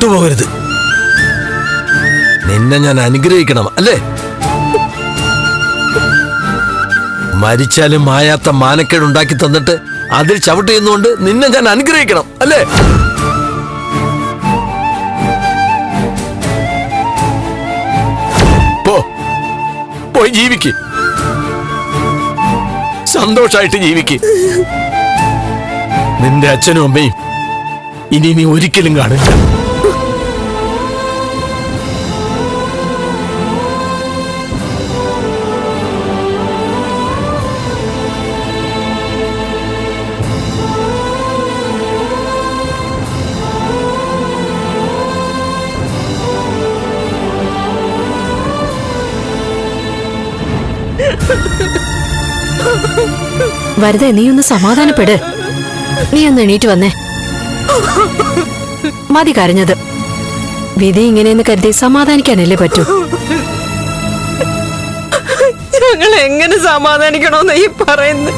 തൊട്ടുപോകരുത് നിന്നെ ഞാൻ അനുഗ്രഹിക്കണം അല്ലേ? മരിച്ചാലും മായാത്ത മാനക്കേട് ഉണ്ടാക്കി തന്നിട്ട് അതിൽ ചവിട്ട് ചെയ്യുന്നുകൊണ്ട് നിന്നെ ഞാൻ അനുഗ്രഹിക്കണം അല്ലേ? പോയി ജീവിക്ക്. സന്തോഷായിട്ട് ജീവിക്ക്. നിന്റെ അച്ഛനും അമ്മയും ഇനി നീ ഒരിക്കലും കാണില്ല. വരതെ നീ ഒന്ന് സമാധാനപ്പെട്. നീ ഒന്ന് എണീറ്റ് വന്നേ. മതി കരഞ്ഞത്. വിധി ഇങ്ങനെയെന്ന് കരുതി സമാധാനിക്കാനല്ലേ പറ്റൂ. ഞങ്ങൾ എങ്ങനെ സമാധാനിക്കണോന്ന് ഈ പറയുന്നു.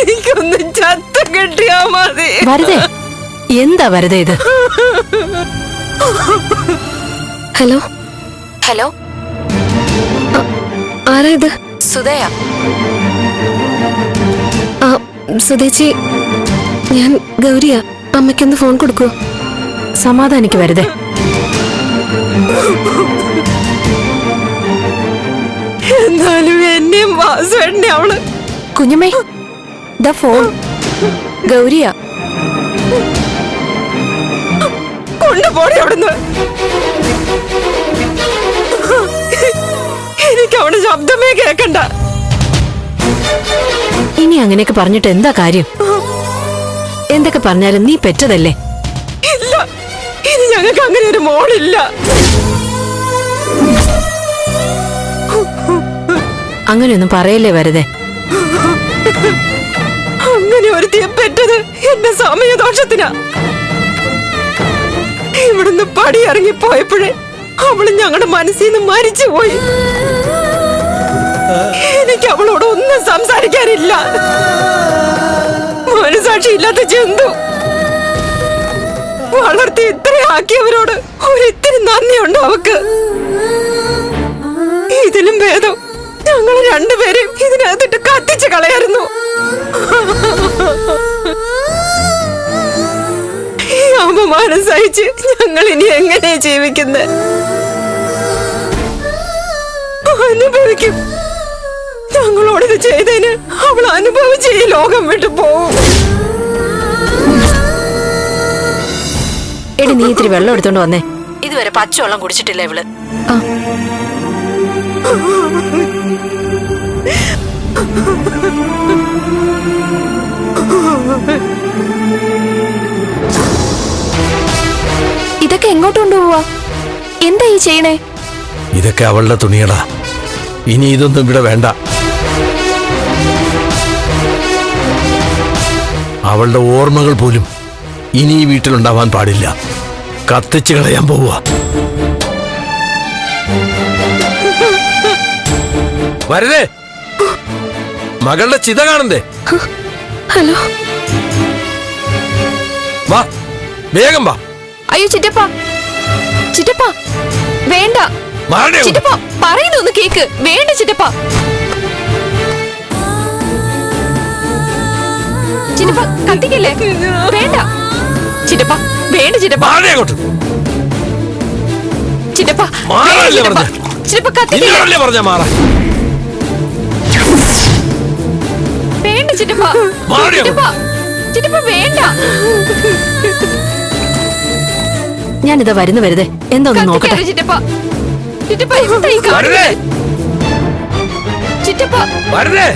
എനിക്കൊന്ന് ചത്ത കെട്ടിയാ മതി. വരതെ. എന്താ വരതെ ഇത്? ഹലോ? ഹലോ? ആരാ ഇത്? സുധയാ. ആ സുധേച്ചി ഞാൻ ഗൗരിയ. അമ്മയ്ക്കൊന്ന് ഫോൺ കൊടുക്കൂ സമാധാനിക്ക് വരുതേ. എന്നാലും എന്നെയും വാസുവേട്ടനെ അവൾ കുഞ്ഞമ്മേ ദ ഫോൺ. ഗൗരിയ. കൊണ്ടുപോടി അവിടുന്ന്. എനിക്ക് അവിടെ ശബ്ദമേ കേക്കണ്ട. ഇനി അങ്ങനെയൊക്കെ പറഞ്ഞിട്ട് എന്താ കാര്യം? എന്തൊക്കെ പറഞ്ഞാലും നീ പെറ്റതല്ലേ? ഇല്ല. ഇനി ഞങ്ങൾക്ക് അങ്ങനെ ഒരു മോളില്ല. അങ്ങനെയൊന്നും പറയല്ലേ വരതെ? അങ്ങനെ ഒരു പെറ്റത് എന്റെ സമയദോഷത്തിനാ. ഇവിടുന്ന് പടിയിറങ്ങി പോയപ്പോഴേ അവൾ ഞങ്ങളുടെ മനസ്സിൽ നിന്ന് മരിച്ചുപോയി. എനിക്ക് അവളോട് ഒന്നും സംസാരിക്കാനില്ല. മനസാക്ഷി ഇല്ലാത്ത ജന്തു. വളർത്തി ഇത്രയാക്കിയവരോട് ഒരിത്തിരി നന്ദിയുണ്ട് അവക്ക്? ഇതിലും ഭേദം. ഞങ്ങൾ രണ്ടുപേരെയും ഇതിനകത്തിട്ട് കത്തിച്ച് കളയായിരുന്നു. ഈ അപമാനം സഹിച്ച് ഞങ്ങൾ ഇനി എങ്ങനെയാ ജീവിക്കുന്നത് അനുഭവിക്കും. ഇത് ചെയ്തതിന് അവൾ അനുഭവിച്ച് ഈ ലോകം വിട്ടു പോവും. എടി നീ ഇത്തിരി വെള്ളം എടുത്തോണ്ട് വന്നേ. ഇതുവരെ പച്ചവെള്ളം കുടിച്ചിട്ടില്ല ഇവൾ. ഇതൊക്കെ എങ്ങോട്ട് കൊണ്ടുപോവാ? എന്താ ഈ ചെയ്യണേ? ഇതൊക്കെ അവളുടെ തുണികളാ. ഇനി ഇതൊന്നും ഇവിടെ വേണ്ട. അവളുടെ ഓർമ്മകൾ പോലും ഇനി ഈ വീട്ടിലുണ്ടാവാൻ പാടില്ല. കത്തിച്ചു കളയാൻ പോവുക. വരതേ മകളുടെ ചിത കാണണ്ടേ ഹലോ. വാ വേഗം വാ. അയ്യോ ചിറ്റപ്പ. ചിറ്റപ്പ. വേണ്ട. പറയുന്നൊന്ന് കേക്ക്. വേണ്ട ചിറ്റപ്പ. ചിറ്റപ്പ കത്തിക്കല്ലേ? വേണ്ട. ചിറ്റപ്പ വേണ്ട ചിറ്റപ്പ. ചിറ്റപ്പ വേണ്ട പറഞ്ഞെ? ചിറ്റപ്പ. ചിറ്റപ്പ കത്തിക്കല്ലേ നിന്നോടല്ലേ പറഞ്ഞ മാറാ. വേണ്ട ചിറ്റപ്പ. മാറി ചിറ്റപ്പ ചിറ്റപ്പ വേണ്ട. ഞാനിതാ വരുന്ന വരുതേ. എന്തോ നോക്കട്ടെ. ചിറ്റപ്പ. ചിറ്റപ്പ ചിറ്റപ്പ. വരതേ.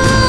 Oh.